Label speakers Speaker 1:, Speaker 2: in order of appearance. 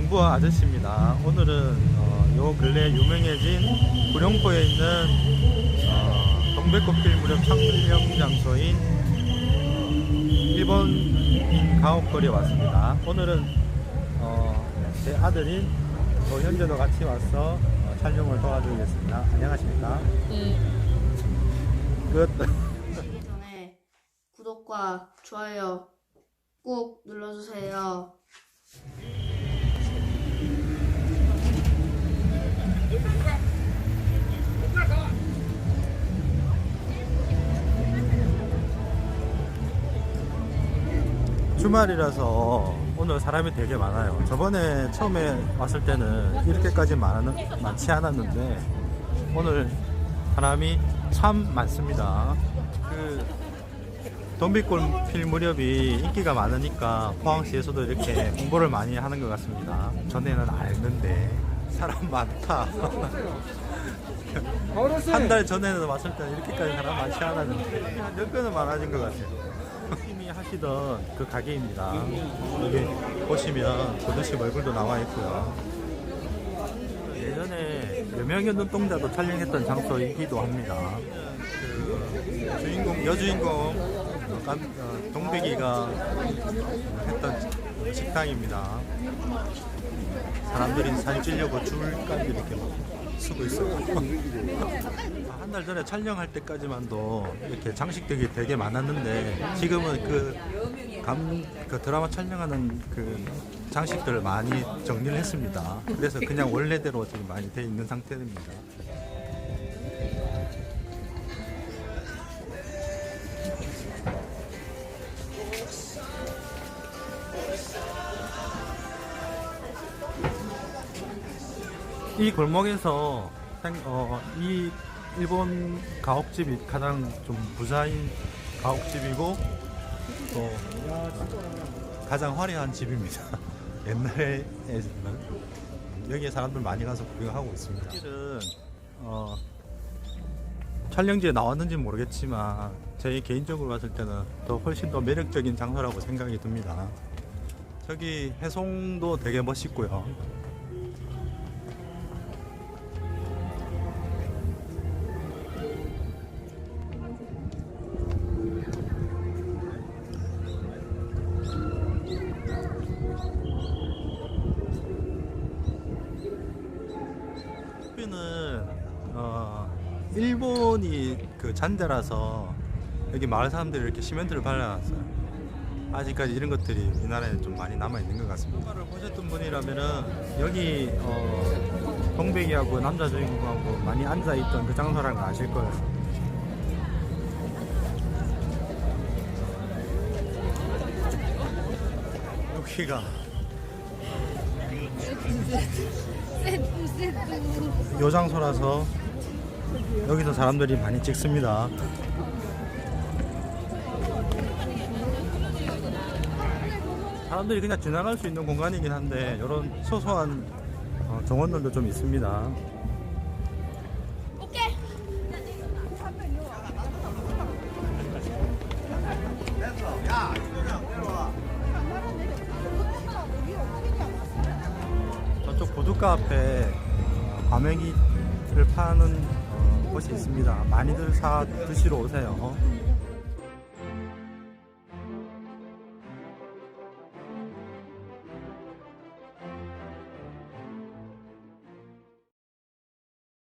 Speaker 1: 농부 아저씨입니다. 오늘은 어, 요 근래 유명해진 구룡포에 있는 어, 동백꽃필 무렵 촬영 장소인 일본인 가옥거리에 왔습니다. 오늘은 어, 제 아들인 또 현재도 같이 와서 어, 촬영을 도와드리겠습니다. 안녕하십니까?
Speaker 2: 네.
Speaker 1: 끝.
Speaker 2: 전에 구독과 좋아요 꼭 눌러주세요.
Speaker 1: 주말이라서 오늘 사람이 되게 많아요. 저번에 처음에 왔을 때는 이렇게까지 많, 많지 않았는데 오늘 사람이 참 많습니다. 그 돈빛골 필 무렵이 인기가 많으니까 포항시에서도 이렇게 홍보를 많이 하는 것 같습니다. 전에는 알는데 사람 많다. 한 달 전에는 왔을 때는 이렇게까지 사람 많지 않았는데 한 10배는 많아진 것 같아요. 팀이 하시던 그 가게입니다. 여기 보시면 고드씨 얼굴도 나와 있고요. 예전에 여명의 눈동자도 촬영했던 장소이기도 합니다. 그 주인공 여주인공 어, 동백이가 했던 식당입니다. 사람들이 사진 찍려고 줄까지 이렇게 막 쓰고 있어요. 한 달 전에 촬영할 때까지만도 이렇게 장식들이 되게 많았는데 지금은 그, 감, 그 드라마 촬영하는 그 장식들을 많이 정리를 했습니다. 그래서 그냥 원래대로 지금 많이 돼 있는 상태입니다. 이 골목에서 생- 어, 이 일본 가옥집이 가장 좀 부자인 가옥집이고 또 가장 화려한 집입니다. 옛날에 여기에 사람들 많이 가서 구경하고 있습니다. 사실은 어, 촬영지에 나왔는지 는 모르겠지만 제 개인적으로 봤을 때는 더 훨씬 더 매력적인 장소라고 생각이 듭니다. 저기 해송도 되게 멋있고요. 커피는 어, 일본이 그 잔대라서 여기 마을 사람들이 이렇게 시멘트를 발라놨어요. 아직까지 이런 것들이 우리나라에 좀 많이 남아 있는 것 같습니다. 영화를 보셨던 분이라면은 여기 어, 동백이하고 남자 주인공하고 많이 앉아 있던 그 장소라는 거 아실 거예요. 여기가 요 장소라서 여기서 사람들이 많이 찍습니다. 사람들이 그냥 지나갈 수 있는 공간이긴 한데 이런 소소한 어, 정원들도 좀 있습니다. 보드카 앞에 어, 과메기를 파는 어, 곳이 있습니다. 많이들 사 드시러 오세요.